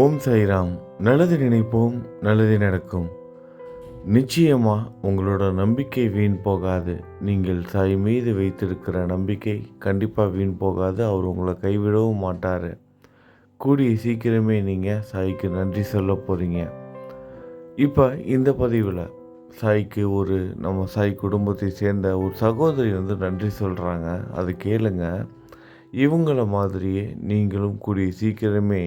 ஓம் சாய்ராம். நல்லது நினைப்போம் நல்லது நடக்கும். நிச்சயமாக உங்களோட நம்பிக்கை வீண் போகாது. நீங்கள் சாய் மீது வைத்திருக்கிற நம்பிக்கை கண்டிப்பாக வீண் போகாது. அவர் உங்களை கைவிடவும் மாட்டார். கூடிய சீக்கிரமே நீங்கள் சாய்க்கு நன்றி சொல்ல போகிறீங்க இப்போ இந்த பதிவில் சாய்க்கு ஒரு நம்ம சாய் குடும்பத்தை சேர்ந்த ஒரு சகோதரி வந்து நன்றி சொல்கிறாங்க அது கேளுங்க. இவங்கள மாதிரியே நீங்களும் கூடிய சீக்கிரமே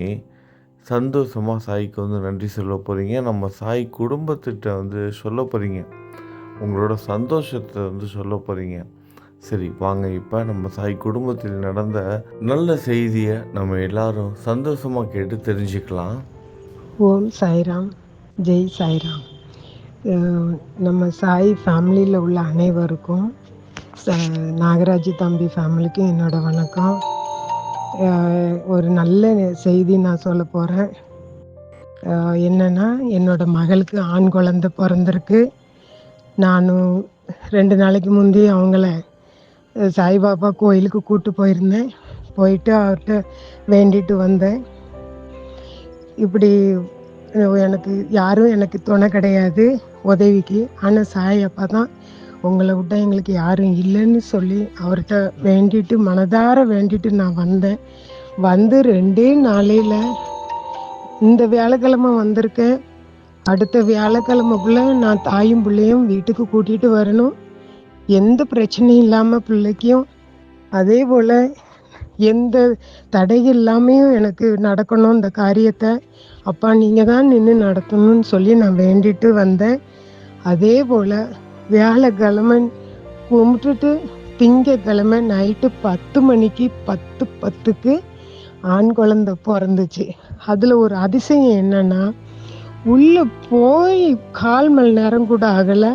சந்தோஷமாக சாய்க்கு வந்து நன்றி சொல்ல போகிறீங்க நம்ம சாய் குடும்பத்திட்ட வந்து சொல்ல போகிறீங்க உங்களோட சந்தோஷத்தை வந்து சொல்ல போகிறீங்க சரி வாங்க. இப்போ நம்ம சாய் குடும்பத்தில் நடந்த நல்ல செய்தியை நம்ம எல்லாரும் சந்தோஷமாக கேட்டு தெரிஞ்சுக்கலாம். ஓம் சாய்ராம். ஜெய் சாய்ராம். நம்ம சாய் ஃபேமிலியில் உள்ள அனைவருக்கும் நாகராஜ் தம்பி ஃபேமிலிக்கும் என்னோட வணக்கம். ஒரு நல்ல செய்தி நான் சொல்ல போகிறேன் என்னென்னா என்னோட மகளுக்கு ஆண் குழந்தை பிறந்திருக்கு. நானும் ரெண்டு நாளைக்கு முந்தி அவங்கள சாய்பாபா கோயிலுக்கு கூட்டு போயிருந்தேன். போயிட்டு அவர்கிட்ட வேண்டிட்டு வந்தேன். இப்படி எனக்கு யாரும் எனக்கு துணை கிடையாது. உதவிக்கு. ஆனால் சாய் அப்பா தான் உங்களை விட்ட எங்களுக்கு யாரும் இல்லைன்னு சொல்லி அவர்கிட்ட வேண்டிட்டு மனதார வேண்டிட்டு நான் வந்தேன். வந்து ரெண்டே நாளையில் இந்த வியாழக்கிழமை வந்திருக்கேன். அடுத்த வியாழக்கிழமைக்குள்ள நான் தாயும் பிள்ளையும் வீட்டுக்கு கூட்டிகிட்டு வரணும். எந்த பிரச்சனையும் இல்லாமல் பிள்ளைக்கும் அதே போல் எந்த தடை இல்லாமையும் எனக்கு நடக்கணும் இந்த காரியத்தை. அப்பா நீங்கள் தான் நின்று நடத்தணும்னு சொல்லி நான் வேண்டிட்டு வந்தேன். அதே போல் வியாழக்கிழமை கும்பிட்டுட்டு திங்கக்கிழமை நைட்டு பத்து மணிக்கு பத்து பத்துக்கு ஆண் குழந்தை பிறந்துச்சு. அதில் ஒரு அதிசயம் என்னன்னா உள்ளே போய் கால் மணி நேரம் கூட ஆகலை.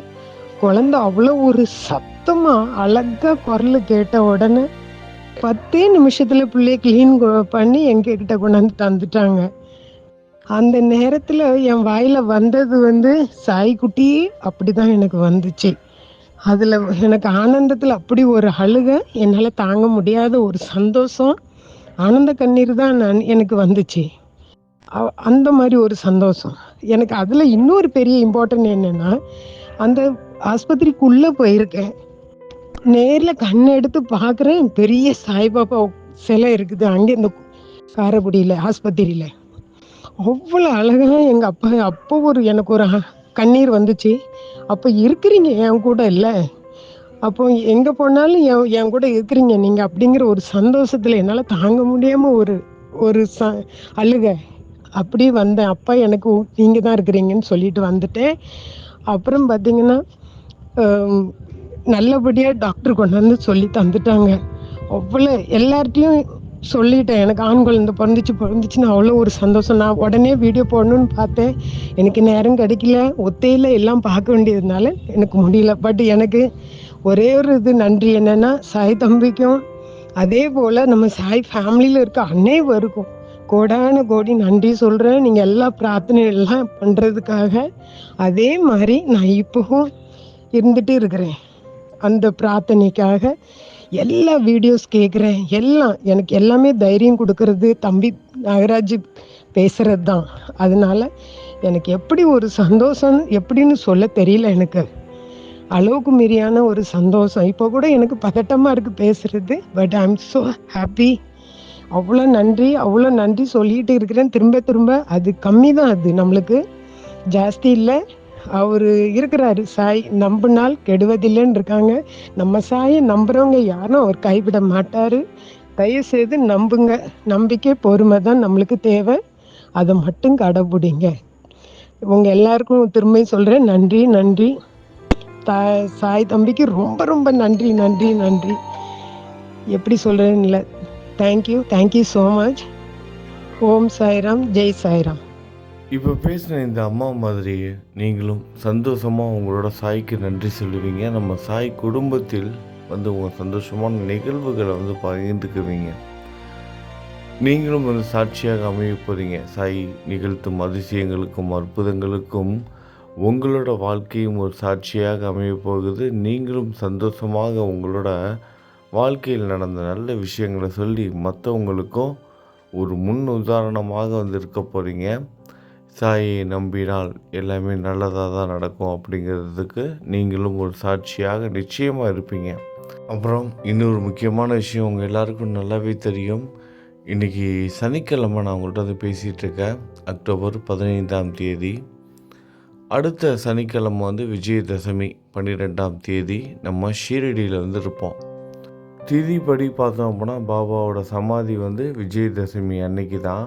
குழந்தை அவ்வளோ ஒரு சத்தமாக அழகாக குரல் கேட்ட உடனே பத்தே நிமிஷத்தில் பிள்ளைய க்ளீன் பண்ணி எங்ககிட்ட கொண்டாந்து தந்துட்டாங்க. அந்த நேரத்தில் என் வாயில் வந்தது வந்து சாய்க்குட்டி அப்படி தான் எனக்கு வந்துச்சு. அதில் எனக்கு ஆனந்தத்தில் அப்படி ஒரு அழுகை என்னால் தாங்க முடியாத ஒரு சந்தோஷம் ஆனந்த கண்ணீர் தான் நான் எனக்கு வந்துச்சு. அந்த மாதிரி ஒரு சந்தோஷம். எனக்கு அதில் இன்னொரு பெரிய இம்பார்ட்டன்ட் என்னென்னா அந்த ஆஸ்பத்திரிக்குள்ளே போயிருக்கேன். நேரில் கண் எடுத்து பார்க்குறேன் பெரிய சாய்பாபா சிலை இருக்குது அங்கே இந்த காரைக்குடியில் ஆஸ்பத்திரியில். அவ்வளோ அழகாக எங்கள் அப்பா அப்போ ஒரு எனக்கு ஒரு கண்ணீர் வந்துச்சு. அப்போ இருக்கிறீங்க என் கூட இல்லை. அப்போ எங்கே போனாலும் என் என் கூட இருக்கிறீங்க. நீங்கள் அப்படிங்கிற ஒரு சந்தோஷத்தில் என்னால் தாங்க முடியாமல் ஒரு ஒரு ச அழுக. அப்படி வந்தேன். அப்பா எனக்கு நீங்கள் தான் இருக்கிறீங்கன்னு சொல்லிட்டு வந்துட்டேன். அப்புறம் பார்த்தீங்கன்னா நல்லபடியாக டாக்டர் கொண்டு வந்து சொல்லி தந்துட்டாங்க. அவ்வளோ எல்லார்ட்டையும் சொல்லிட்டேன். எனக்கு ஆண் குழந்தை பிறந்துச்சு பிறந்துச்சுன்னு அவ்வளோ ஒரு சந்தோஷம். நான் உடனே வீடியோ போடணும்னு பார்த்தேன். எனக்கு நேரம் கிடைக்கல. ஒத்தையில் எல்லாம் பார்க்க வேண்டியதுனால எனக்கு முடியல. பட் எனக்கு ஒரே ஒரு இது நன்றி. என்னென்னா சாய் தம்பிக்கும் அதே போல் நம்ம சாய் ஃபேமிலியில் இருக்க அனைவருக்கும் கோடான கோடி நன்றி சொல்கிறேன் நீங்கள் எல்லா பிரார்த்தனைகள்லாம் பண்ணுறதுக்காக அதே மாதிரி நான் இப்போவும் இருந்துகிட்டு இருக்கிறேன். அந்த பிரார்த்தனைக்காக எல்லா வீடியோஸ் கேட்குறேன் எல்லாம் எனக்கு எல்லாமே தைரியம் கொடுக்கறது தம்பி நாகராஜ் பேசுகிறது தான் அதனால எனக்கு எப்படி ஒரு சந்தோஷம் எப்படின்னு சொல்ல தெரியல எனக்கு. அளவுக்கு மீறியான ஒரு சந்தோஷம். இப்போ கூட எனக்கு பதட்டமாக இருக்குது பேசுகிறது but I am so happy அவ்வளோ நன்றி அவ்வளோ நன்றி சொல்லிட்டு இருக்கிறேன். திரும்ப திரும்ப அது கம்மி தான் அது. நம்மளுக்கு ஜாஸ்தி இல்லை. அவர் இருக்கிறாரு. சாய் நம்பினால் கெடுவதில்லைன்னு இருக்காங்க. நம்ம சாயை நம்புறவங்க யாரும் அவர் கைவிட மாட்டார். தயவுசெய்து நம்புங்க. நம்பிக்கை பொறுமை தான் நம்மளுக்கு தேவை. அதை மட்டும் கடைபிடிங்க உங்க எல்லாருக்கும் திரும்பி சொல்கிறேன் நன்றி நன்றி. தா சாய் தம்பிக்கு ரொம்ப ரொம்ப நன்றி நன்றி நன்றி. எப்படி சொல்கிறேன்னு இல்லை. Thank you thank you so much ஓம் சாய்ராம் ஜெய் சாய்ராம். இப்போ பேசின இந்த அம்மா மாதிரியே நீங்களும் சந்தோஷமாக உங்களோட சாய்க்கு நன்றி சொல்லுவீங்க. நம்ம சாய் குடும்பத்தில் வந்து உங்கள் சந்தோஷமான நிகழ்வுகளை வந்து பகிர்ந்துக்குவீங்க. நீங்களும் வந்து சாட்சியாக அமைய போகிறீங்க சாய் நிகழ்த்தும் அதிசயங்களுக்கும் அற்புதங்களுக்கும் உங்களோட வாழ்க்கையும் ஒரு சாட்சியாக அமைய போகுது. நீங்களும் சந்தோஷமாக உங்களோட வாழ்க்கையில் நடந்த நல்ல விஷயங்களை சொல்லி மற்றவங்களுக்கும் ஒரு முன் உதாரணமாக வந்து இருக்க போகிறீங்க சாயை நம்பினால் எல்லாமே நல்லதாக தான் நடக்கும் அப்படிங்கிறதுக்கு நீங்களும் ஒரு சாட்சியாக நிச்சயமாக இருப்பீங்க. அப்புறம் இன்னொரு முக்கியமான விஷயம் உங்கள் எல்லாருக்கும் நல்லாவே தெரியும். இன்றைக்கி சனிக்கிழமை நான் உங்கள்கிட்ட வந்து பேசிகிட்ருக்கேன் அக்டோபர் பதினைந்தாம் தேதி. அடுத்த சனிக்கிழமை வந்து விஜயதசமி பன்னிரெண்டாம் தேதி நம்ம ஷீரடியில் வந்து இருப்போம். திதிப்படி பார்த்தோம் அப்படின்னா பாபாவோட சமாதி வந்து விஜயதசமி அன்னைக்கு தான்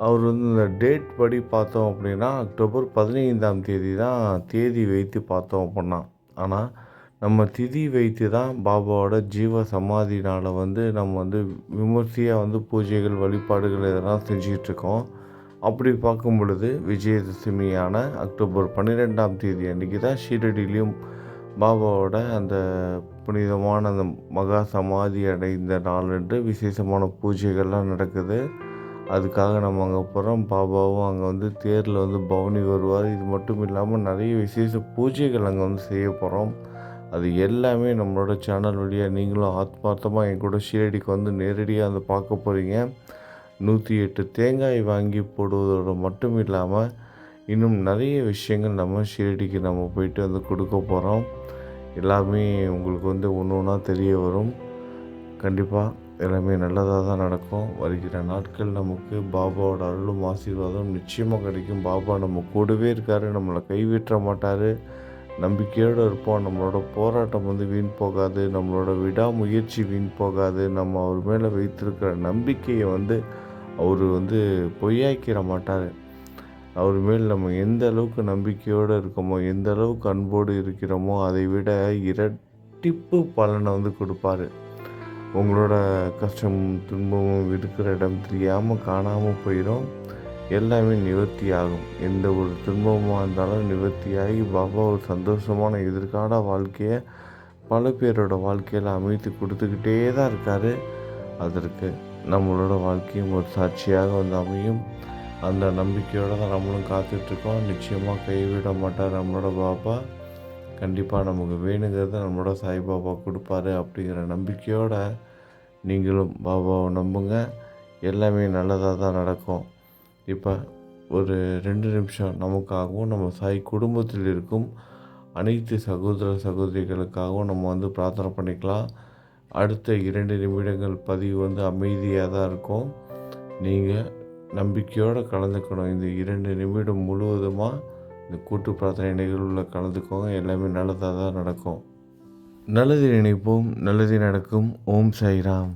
அவர் வந்து இந்த டேட் படி பார்த்தோம் அப்படின்னா அக்டோபர் பதினைந்தாம் தேதி தான் தேதி வைத்து பார்த்தோம் அப்படின்னா. ஆனால் நம்ம திதி வைத்து தான் பாபாவோட ஜீவ சமாதினால் வந்து நம்ம வந்து விமர்சையாக வந்து பூஜைகள் வழிபாடுகள் இதெல்லாம் செஞ்சிகிட்ருக்கோம் அப்படி பார்க்கும் பொழுது விஜயதசமியான அக்டோபர் பன்னிரெண்டாம் தேதி அன்றைக்கி தான் ஷீரடியிலையும் பாபாவோட அந்த புனிதமான அந்த மகா சமாதி அடைந்த நாள் என்று விசேஷமான பூஜைகள்லாம் நடக்குது. அதுக்காக நம்ம அங்கே போகிறோம் பாபாவும் அங்கே வந்து தேரில் வந்து பவனி வருவார். இது மட்டும் இல்லாமல் நிறைய விசேஷ பூஜைகள் அங்கே வந்து செய்ய போகிறோம் அது எல்லாமே நம்மளோட சேனல் வழியாக நீங்களும் ஆத்மார்த்தமாக என் கூட ஷீரடிக்கு வந்து நேரடியாக வந்து பார்க்க போகிறீங்க நூற்றி எட்டு தேங்காய் வாங்கி போடுவதோடு மட்டும் இல்லாமல் இன்னும் நிறைய விஷயங்கள் நம்ம ஷீரடிக்கு நம்ம போயிட்டு வந்து கொடுக்க போகிறோம் எல்லாமே உங்களுக்கு வந்து ஒன்று ஒன்றா தெரிய வரும். கண்டிப்பாக எல்லாமே நல்லதாக தான் நடக்கும். வருகிற நாட்கள் நமக்கு பாபாவோட அருளும் ஆசீர்வாதம் நிச்சயமாக கிடைக்கும். பாபா நம்ம கூடவே இருக்கார் நம்மளை கைவிட்ட மாட்டார். நம்பிக்கையோடு இருப்போம். நம்மளோட போராட்டம் வந்து வீண் போகாது. நம்மளோட விடாமுயற்சி வீண் போகாது. நம்ம அவர் மேலே வைத்திருக்கிற நம்பிக்கையை வந்து அவர் வந்து பொய்யாக்கிற மாட்டார். அவர் மேல் நம்ம எந்த அளவுக்கு நம்பிக்கையோடு இருக்கோமோ எந்த அளவுக்கு அன்போடு இருக்கிறோமோ அதை விட இரட்டிப்பு பலனை வந்து கொடுப்பாரு. உங்களோட கஷ்டம் துன்பமும் இருக்கிற இடம் தெரியாமல் காணாமல் போயிடும் எல்லாமே நிவர்த்தி ஆகும் எந்த ஒரு துன்பமாக இருந்தாலும் நிவர்த்தியாகி பாபா ஒரு சந்தோஷமான எதிர்கால வாழ்க்கையை பல பேரோட வாழ்க்கையில் அமைத்து கொடுத்துக்கிட்டே தான் இருக்கார். அதற்கு நம்மளோட வாழ்க்கையும் ஒரு சாட்சியாக வந்து அமையும். அந்த நம்பிக்கையோடு தான் நம்மளும் காத்துட்ருக்கோம் நிச்சயமாக கைவிட மாட்டார் நம்மளோட பாபா. கண்டிப்பாக நமக்கு வேணுங்கிறத நம்மளோட சாய்பாபா கொடுப்பாரு அப்படிங்கிற நம்பிக்கையோடு நீங்களும் பாபாவை நம்புங்க. எல்லாமே நல்லதாக தான் நடக்கும். இப்போ ஒரு ரெண்டு நிமிஷம் நமக்காகவும் நம்ம சாய் குடும்பத்தில் இருக்கும் அனைத்து சகோதர சகோதரிகளுக்காகவும் நம்ம வந்து பிரார்த்தனை பண்ணிக்கலாம். அடுத்த இரண்டு நிமிடங்கள் பதிவு வந்து அமைதியாக தான் இருக்கும். நீங்கள் நம்பிக்கையோடு கலந்துக்கணும். இந்த இரண்டு நிமிடம் முழுவதுமாக இந்த கூட்டு பிரார்த்தனை நிகழ்வில் கலந்துக்கோங்க. எல்லாமே நல்லதாக தான் நடக்கும். நல்லது நினைப்போம். நல்லது நடக்கும். ஓம் சாய்ராம்.